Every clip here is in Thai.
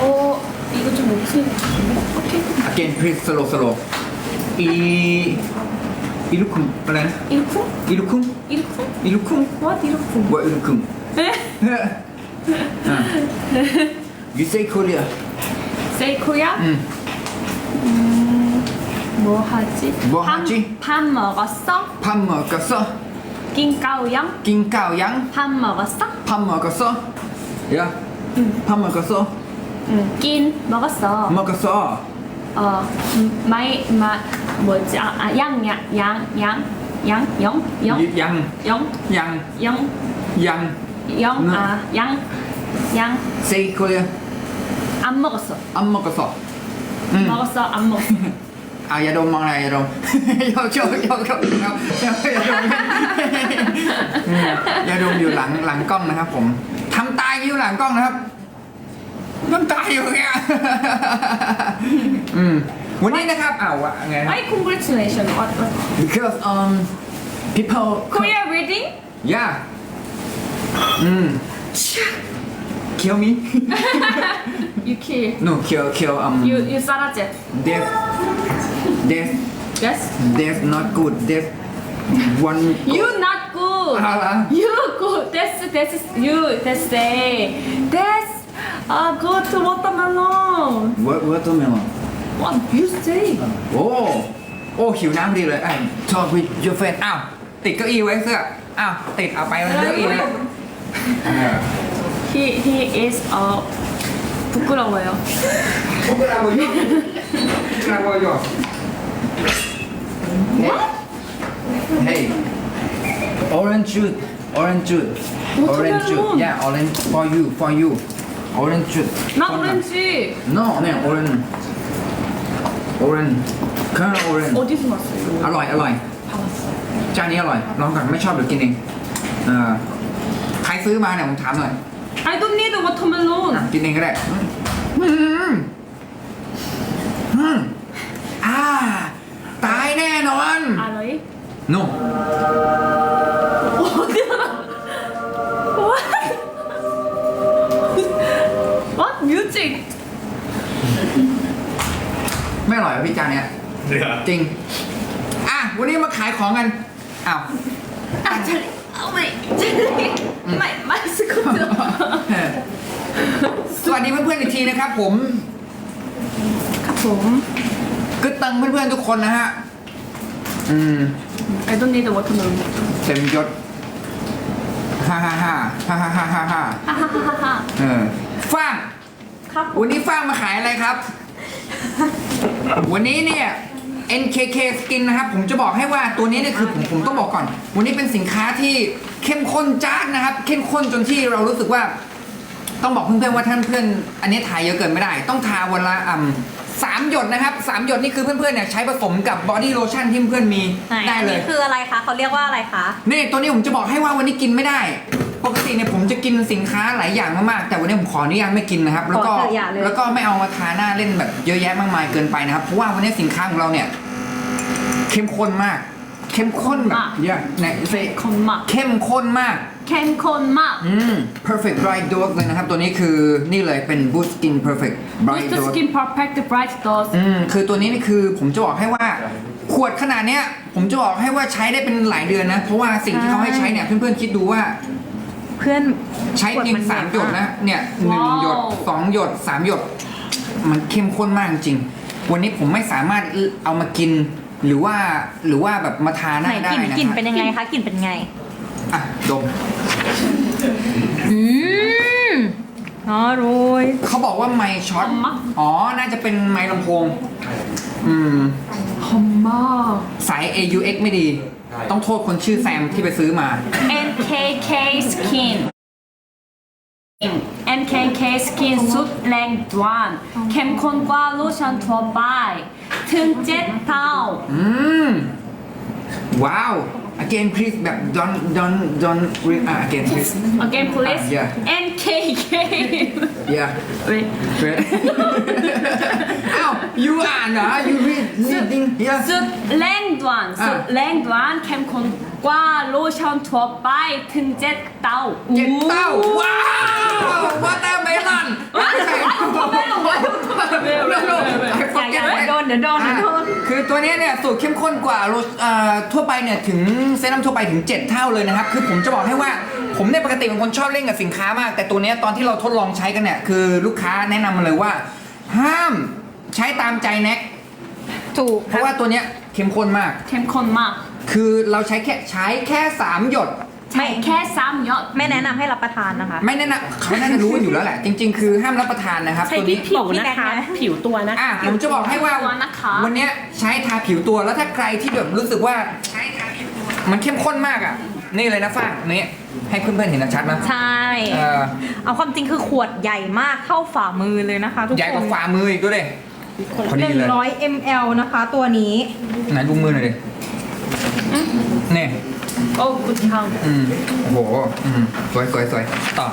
어, 이거 좀 없을 것 같은데? 오케이. Again, please slow, 이 이르쿵, 뭐래? 일쿵? 이르쿵? 이르쿵? What 일쿵? 뭐 이르쿵? 에? 네? 네. 네. You say Korea. Say Korea? 응. 음, 뭐 하지? 뭐 밥- 하지? 밥 먹었어? 밥 먹었어? 김가우양? 김가양? 밥 먹었어? 밥 먹었어? 야, 밥 먹었어? อกัสซอเดี๋ยวพัมเหมอกัสซอ 응. 낀 먹었어. เหมอกัสซอ 어, 음, 마이 마 뭐지? 아, 아 양, 양, 양, 양, 양, 영, 영, ยัง 영, ยัง 영, ยัง 영, 응. 아, 양, 양. say Korea 안 먹었어. อัมเหมอกัสซออืม 먹었어, 안 먹었어. อ่ะอย่าดมมองอะไรอย่าดม ยกยกยกยกครับอย่าอย่าดมอืมอย่าดมอยู่หลังหลังกล้องนะครับ ผมทำตายอยู่หลังกล้องนะครับ Doon tayo nga! mm. Congratulations. What. Because um, people. Korea reading? Yeah. Mm. Kill me? you kill. No, kill, kill. Um. You you sarate. Death. Death. Yes. Death not good. Death. One. Go. You not good. Ah. You good. That's that's you. That's say. That's uh good to watermelon. what watermelon What you say? โอ้ โอ้ หิวน้ำพอดีเลยไอ้ talk with your friend อ้าว ติดเก้าอี้ไว้เสื้อ อ้าว ติดเอาไปมันเก้าอี้เลยเออ He he is uh 부끄러워요. พวกเราอยู่พวกเราอยู่ What? Hey orange juice orange juice orange juice Watermelon. yeah orange for you for you orange juice 나 오렌지. no เนี่ย orange orange เครื่อง orange 어디서 났어요? อร่อย อร่อย 받았어. จานนี้อร่อย ลองก่อนไม่ชอบเดี๋ยวกินเองเออใครซื้อมาเนี่ยผมถามหน่อย I don't need a watermelon. กินเองก็ได้อืมอืมอ่า ตายแน่นอน 알아이? no พี่จานเนี่ยจริง อะวันนี้มาขายของกันอ้าว Actually, oh my, my bicycle. สวัสดีเพื่อนๆอีกทีนะครับ ผมครับผม กึดตังเพื่อนๆทุกคนนะฮะอืมไอ้ต้นนี้แต่ watermelon. เต็มยศฮ่าฮ่าฮ่าฮ่าฮ่าฮ่าฮ่าฮ่าฮ่าฮ่าฮ่าเออฟ้างครับ วันนี้ฟ้างมาขายอะไรครับ วันนี้เนี่ย NKK Skin นะครับผมจะบอกให้ว่าตัวนี้เนี่ยคือผมผมต้องบอกก่อน วันนี้เป็นสินค้าที่เข้มข้นจ้าดนะครับ เข้มข้นจนที่เรารู้สึกว่า ต้องบอกเพื่อนๆว่าท่านเพื่อน อันนี้ทาเยอะเกินไม่ได้ ต้องทาวันละอ่ำสามหยดนะครับสามหยดนี่คือเพื่อนๆเนี่ยใช้ผสมกับบอดี้โลชั่นที่เพื่อนๆมีไหนได้อันเลนี้ย คืออะไรคะเขาเรียกว่าอะไรคะ นี่ตัวนี้ผมจะบอกให้ว่าวันนี้กินไม่ได้ ปกติเนี่ยผมจะกินสินค้าหลายอย่างมากๆแต่วันนี้ผมขออนุญาตไม่กินนะครับ แล้วก็แล้วก็ไม่เอามาทาหน้าเล่นแบบเยอะแยะมากมายเกินไปนะครับ เพราะว่าวันนี้สินค้าของเราเนี่ย เข้มข้นมาก เข้มข้นแบบเยอะไหนเซคนมากเข้มข้นมาก เข้มข้นมาก อืม perfect bright dog เลยนะครับ ตัวนี้คือนี่เลยเป็น boost skin perfect bright Booster dog Skin Perfect Bright Dose อืมคือตัวนี้นี่คือผมจะบอกให้ว่า ขวดขนาดเนี้ย ผมจะบอกให้ว่าใช้ได้เป็นหลายเดือนนะ เพราะว่าสิ่งที่เขาให้ใช้เนี่ย เพื่อนๆคิดดูว่า เพื่อนใช้กินสามหยดนะเนี่ยหนึ่งหยดสองหยดสามหยด มันเข้มข้นมากจริง วันนี้ผมไม่สามารถเอามากิน หรือว่าหรือว่าแบบมาทาหน้าได้นะกลิ่นเป็นยังไงคะกลิ่นเป็นไงอะดมอืมอร่อยเขาบอกว่าไม้ช็อตอ๋อ น่าจะเป็นไม้ลำโพง อืมหอมมากสาย AUX ไม่ดี ต้องโทษคนชื่อแซมที่ไปซื้อมา NKK Skin NKK Skin สุดแรงดวนเข้มข้นกว่าโลชั่นทั่วไป ถึงเจ็ดเท่า อืม ว้าว again please แบบ don't don't don't read uh, again please Again please Ah, yeah. NKK yeah Wait อ้าว you are นะ you read reading here สุดแรงดวนสุดแรงดวนเข้มข้นกว่าโลชั่นทั่วไปถึงเจ็ดเต้าเจ็ดเต้าว้าวว่าแต่ไม่รันไม่ใช่ไม่ลงไม่ลงไม่ลงอย่าโดนเดี๋ยวโดนเดี๋ยวโดนคือตัวนี้เนี่ยสูตรเข้มข้นกว่าโลทั่วไปเนี่ยถึงเซรั่มทั่วไปถึง 7 เท่าเลยนะครับ คือผมจะบอกให้ว่าผมเนี่ยปกติเป็นคนชอบเล่นกับสินค้ามาก แต่ตัวนี้ตอนที่เราทดลองใช้กันเนี่ยคือลูกค้าแนะนำมาเลยว่า ห้าม ใช้ตามใจแน็กถูกเพราะว่าตัวเนี้ยเข้มข้นมาก เข้มข้นมาก คือเราใช้แค่ใช้แค่ 3 หยดใช่แค่สามหยดไม่แนะนำให้รับประทานนะคะ ไม่แน่นะเขาน่าจะรู้กันอยู่แล้วแหละ จริง ๆ คือห้ามรับประทานนะครับ ใช้ตัวที่นี้ผิวบอกพี่นะแน็กคะนะผิวตัวนะคะอะผมจะบอกให้ว่าตัวนะคะ วันเนี้ยใช้ทาผิวตัวแล้วถ้าใครที่แบบรู้สึกว่าใช้ทาผิวตัวมันเข้มข้นมากอะ นี่เลยนะฟ้างนี่ให้เพื่อนๆเห็นชัดๆนะใช่ เออเอาความจริงคือขวดใหญ่มากเท่าฝ่ามือเลยนะคะทุกคน ใหญ่กว่าฝ่ามืออีกด้วยดิ พอหดีนึ่งเลยร้อย ml นะคะ ตัวนี้ ไหนดูมือหน่อยดินี่โอ้กุดทางอืมโอ้โหอืมสวยสวยสวยต่อ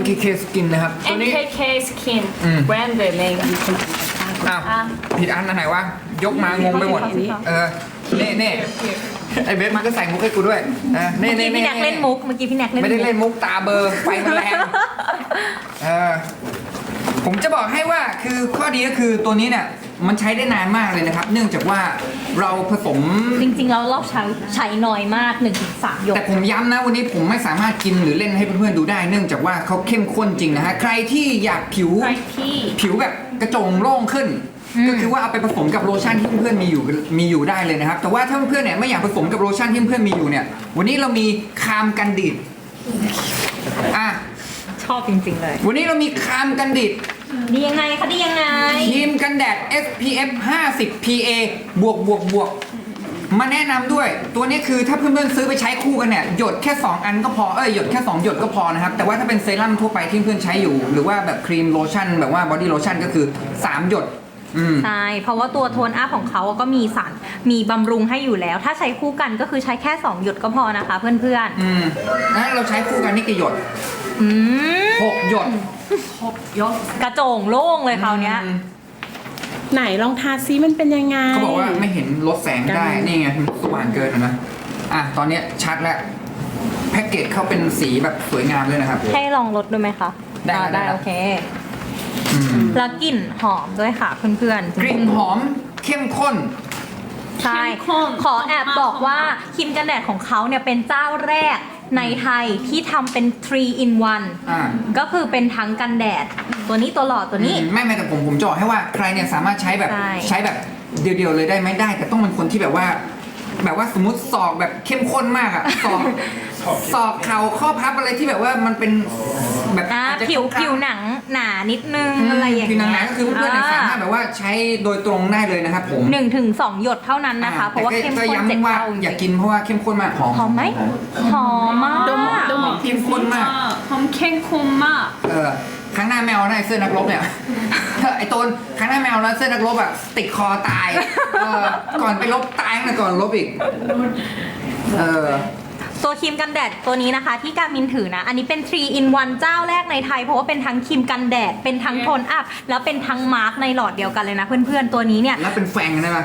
NKK Skin นะครับ ตัวนี้ NKK Skin อืม แบรนด์เนมอ้าวอะผิดอันอันไหนวะ ยกมางงไปหมด เออเน่เน่ไอเบสมันก็ใส่มุกให้กูด้วยเออเน่เมื่อเน่กี้พี่เน่แน็กเล่นมุก เมื่อกี้พี่แน็กเล่นไม่ได้เล่นมุกมุกตาเบอร์ไฟมันแรงเออ ผมจะบอกให้ว่าคือข้อดีก็คือตัวนี้เนี่ยมันใช้ได้นานมากเลยนะครับ เนื่องจากว่าเราผสม จริงๆแล้วเราใช้ใช้น้อยมาก 1-3หยดแต่ผมย้ำนะวันนี้ผมไม่สามารถกินหรือเล่นให้เพื่อนๆดูได้ เนื่องจากว่าเขาเข้มข้นจริงนะฮะใครที่อยากผิวใครที่ผิวแบบกระโจงโล่งขึ้น อืม ก็คือว่าเอาไปผสมกับโลชั่นที่เพื่อนๆมีอยู่มีอยู่ได้เลยนะครับ แต่ว่าถ้าเพื่อนๆเนี่ยไม่อยากผสมกับโลชั่นที่เพื่อนๆมีอยู่เนี่ย วันนี้เรามีครีมกันดิดอะ ชอบจริงๆเลย วันนี้เรามีครีมกันดิดดียังไงคะดียังไง ครีมกันแดด SPF 50 PA บวกบวกบวกมาแนะนำด้วย ตัวนี้คือถ้าเพื่อนๆซื้อไปใช้คู่กันเนี่ย หยดแค่ 2 อันก็พอ เอ้ย หยดแค่ 2 หยดก็พอนะครับ แต่ว่าถ้าเป็นเซรั่มทั่วไปที่เพื่อนใช้อยู่ หรือว่าแบบครีมโลชั่น แบบว่าบอดี้โลชั่นก็คือ 3 หยด อืม ใช่ เพราะว่าตัวโทนอัพของเขาก็มีสารมีบำรุงให้อยู่แล้ว ถ้าใช้คู่กันก็คือใช้แค่ 2 หยดก็พอนะคะ เพื่อนอืมแล้วเราใช้คู่กันนี่กี่หยด ๆ อืม6หยดหกหยดกระโจงโล่งเลยคราวเนี้ย อืมไหนลองทาซิมันเป็นยังไง เขาบอกว่าไม่เห็นลดแสงได้ กัน นี่ไงมันสว่างเกินอะนะอะตอนเนี้ยชัดแล้วแพ็กเกจเขาเป็นสีแบบสวยงามเลยนะครับ ให้ลองลดดูไหมคะได้อ่าได้ได้ โอเค อืมแล้วกลิ่นหอมด้วยค่ะเพื่อนๆกลิ่นหอมเข้มข้นใช่ เข้มข้นขอแอบบอกว่าครีมกันแดดของเขาเนี่ยเป็นเจ้าแรก ในไทยที่ทำเป็น 3 in อ่า 1 ก็คือเป็นทั้งกันแดด ตัวนี้ตัวหลอดตัวนี้ อืมไม่ไม่แต่ผมผมจะบอกให้ว่าใครเนี่ยสามารถใช้แบบใช่ ใช้แบบเดียวๆเลยได้ไหมได้ แต่ต้องเป็นคนที่แบบว่า แบบว่าสมมติศอกแบบเข้มข้นมากอะศอกศอกเข่าข้อพับอะไรที่แบบว่ามันเป็น แบบอ่าอาจจะผิวคล้ำๆผิวหนังหนานิดนึงอืมอะไรอย่างผิวหนังหเงี้นายก็คือเพื่อนๆเนี่ยสามารถแบบว่าใช้โดยตรงได้เลยนะครับผมหนึ่งถึงสองหยดเท่านั้นนะคะ เพราะว่าแต่เข้มก็ข้นเจ็ดย้ำว่าเท่าจริงอย่ากินเพราะว่าเข้มข้นมากหอม หอมไหมหอมมาก ดมดม เข้มข้นมาก หอมเข้มข้นมาก เออครั้งหน้าแมวนะไอ้เสื้อนักรบเนี่ย ไอ้โตนครั้งหน้าแมวนะเสื้อนักรบอะติดคอตายเออก่อนไปลบตายนะก่อนลบอีก เออ ตัวครีมกันแดดตัวนี้นะคะ ที่การมินถือนะ อันนี้เป็น 3 in 1 เจ้าแรกในไทย เพราะว่าเป็นทั้งครีมกันแดด เป็นทั้งโทนอัพ แล้วเป็นทั้งมาร์กในหลอดเดียวกันเลยนะ เพื่อนๆ ตัวนี้เนี่ย แล้วเป็นแฟนกันได้ปะ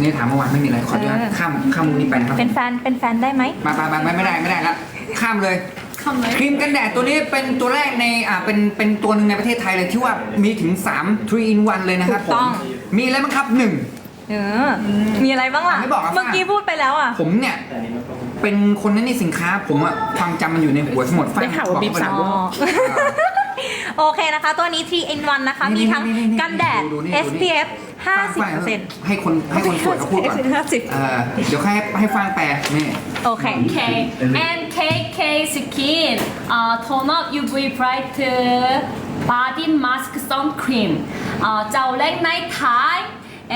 นี่ถามเมื่อวานไม่มีอะไรขออนุญาตเออข้ามข้ามมุมนี้ไปนะครับ เป็นแฟนเป็นแฟนได้ไหมมาไปไปไม่ได้ไม่ได้ละข้ามเลยคำไหนครีมกันแดดตัวนี้เป็นตัวแรกในอ่าเป็นเป็นตัวหนึ่งในประเทศไทยเลยที่ว่ามีถึง3 3 in 1เลยนะครับถูผกต้มองมีอะไรบ้างครับหนึ่งเออมีอะไรบ้างล่ะไม่บอกอะเมื่อกี้พูดไปแล้วอะ ผมเนี่ย เป็นคนนั้นในสินค้า ผมอะความจำมันอยู่ในหัวทั้งหมดได้ข่าวว่าบอกบีบไปสาวแล้วอ๋อโอเคนะคะ ตัวนี้3 in 1นะคะนี่มีทั้งนี่นี่นี่กันแดดดูนี่ดูนี่ SPF ฟังฟัง50%ให้คนให้คนสวยเขาพูดก่อน 50 เออเดี๋ยวให้ให้ฟังแปลนี่โอเค Okay. And KK Skin uh, Tone Up UV Bright Body Mask Sun Cream uh, เจ้าเล็กในไทย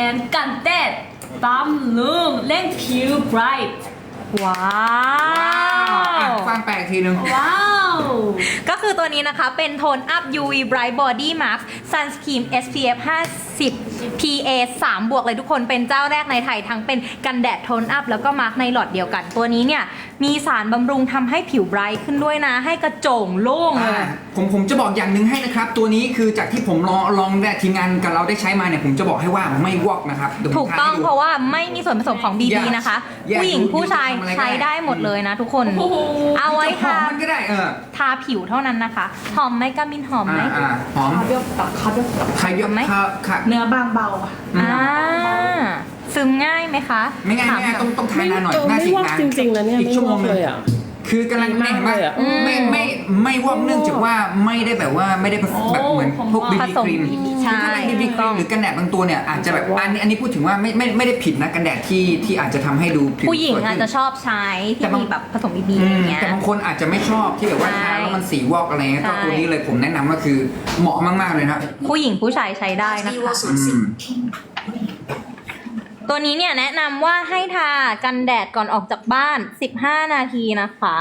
and กันแดดบำรุงเล่งผิว bright ว้าอะวฟังแปลอีกทีนึง ว้าว ก็คือตัวนี้นะคะเป็นโทนอัพ UV Bright Body Mask Sunscreen SPF 50 PA 3 บวกเลยทุกคนเป็นเจ้าแรกในไทยทั้งเป็นกันแดดโทนอัพแล้วก็มาร์กในหลอดเดียวกัน ตัวนี้เนี่ย มีสารบำรุงทำให้ผิวไบรท์ขึ้นด้วยนะ ให้กระจ่งโล่งเลยผมผมจะบอกอย่างหนึ่งให้นะครับ ตัวนี้คือจากที่ผมลองลองแบบทีมงานกับเราได้ใช้มาเนี่ยผมจะบอกให้ว่าไม่วอกนะครับถูกต้องเพราะว่าไม่มีส่วนผสมของ BB นะคะผู้หญิงผู้ชายใช้ได้หมดเลยนะทุกคนเอาไว้ทาทาผิวเท่านั้นนะคะ หอมไหมกามินหอมไหมหอมคาร์เบียบกับคาร์เบียบกับครยหอกมไหมะค่ะเนื้อบางเบาอะอ่า ซึมง่ายไหมคะไม่ง่ายถไม่ง่ายหต้องต้องทานนานหน่อยเออน่าไม่สิบวอกนานจริงๆนะเนี่ยอีกไม่ชั่ววโมองกหนึเลงยอะ คือกำลังดีแน่มากเห็นปะเลยอะ ไม่ไม่ไม่วอกเนื่องจากว่าไม่ได้แบบว่าไม่ได้ผสมแบบเหมือนพวกบีผบีสมครีม BB คือถ้าใช่เป็นบีบีครีมหรือกันแดดบางตัวเนี่ยอาจจะแบบอันนี้อันนี้พูดถึงว่าไม่ไม่ไม่ได้ผิดนะกันแดดที่ที่อาจจะทำให้ดูผิวผู้หญิงสวยอาจขึ้น จะชอบใช้แต่ที่บาง มีแบบผสม BB อือมย่างเงี้ย แต่บางคนอาจจะไม่ชอบที่แบบว่าใช่ทาแล้วมันสีวอกอะไรเงี้ยก็ใช่ ตัวนี้เลยผมแนะนำก็คือเหมาะมากๆเลยนะ ผู้หญิงผู้ชายใช้ได้นะคะอืม ตัวนี้เนี่ยแนะนำว่าให้ทากันแดดก่อนออกจากบ้าน 15 นาทีนะคะ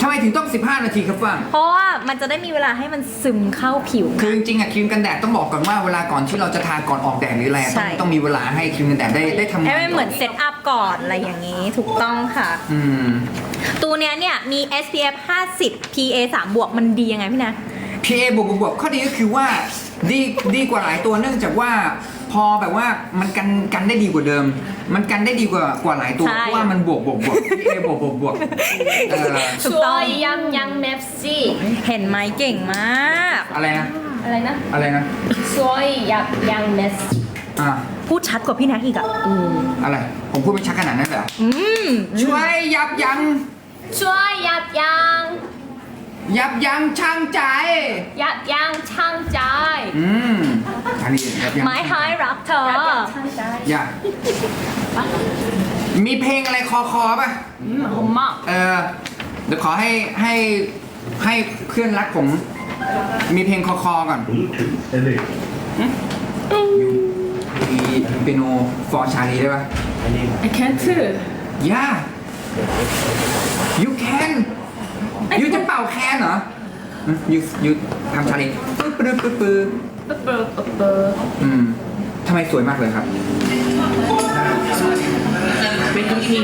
ทำไมถึงต้อง 15 นาทีครับฟังเพราะว่ามันจะได้มีเวลาให้มันซึมเข้าผิว คือจริงๆอะครีมกันแดดต้องบอกก่อนว่าเวลาก่อนที่เราจะทาก่อนออกแดดหรืออะไรอะใช่ต้องต้องมีเวลาให้ครีมกันแดดได้ได้ทำงานให้มันเหมือนเซตอัพก่อนอะไรอย่างนี้ถูกต้องค่ะ อืม ตัวเนี้ยเนี่ยมี SPF 50 PA 3บวกมันดียังไงพี่นะ PA บวกบวกบวกข้อดีก็คือว่าดีดีกว่าหลายตัวเนื่องจากว่า พอแบบว่ามันกันกันได้ดีกว่าเดิม มันกันได้ดีกว่ากว่าหลายตัว ใช่ เพราะว่ามันบวกบวกบวก PA บวกบวกบวกเออถูกต้องช่วยยังยังเมฟซี่เห็นไหมเก่งมาก อะไรนะ อะไรนะอะไรนะ ช่วยยังยังเมฟซี่อ่า พูดชัดกว่าพี่แนักอีกอะอะไร ผมพูดไม่ชัดขนาดนั้นเหรออืมช่วยยับยั้งช่วยยับยั้งยับยั้งชั่งใจ ยับยั้งช่างใจ อืม อันนี้ยับยั้งไม้หายรักเธอ ยับยั้งช่างใจอย่ามีเพลงอะไรคอคอป่ะอืมหอมมากเออเดี๋ยวขอให้ให้ให้เพื่อนรักผม มีเพลงคอคอก่อนยูอีเปียโนฟอร์ชาลีได้ป่ะ I can't ย่า you can ยูจะเป่าแคนเหรอยูยูทำชาลีปึ๊บปึ๊บปึ๊บปึ๊บ เบอร์เบอร์อืมทำไมสวยมากเลยครับ เป็นทุกที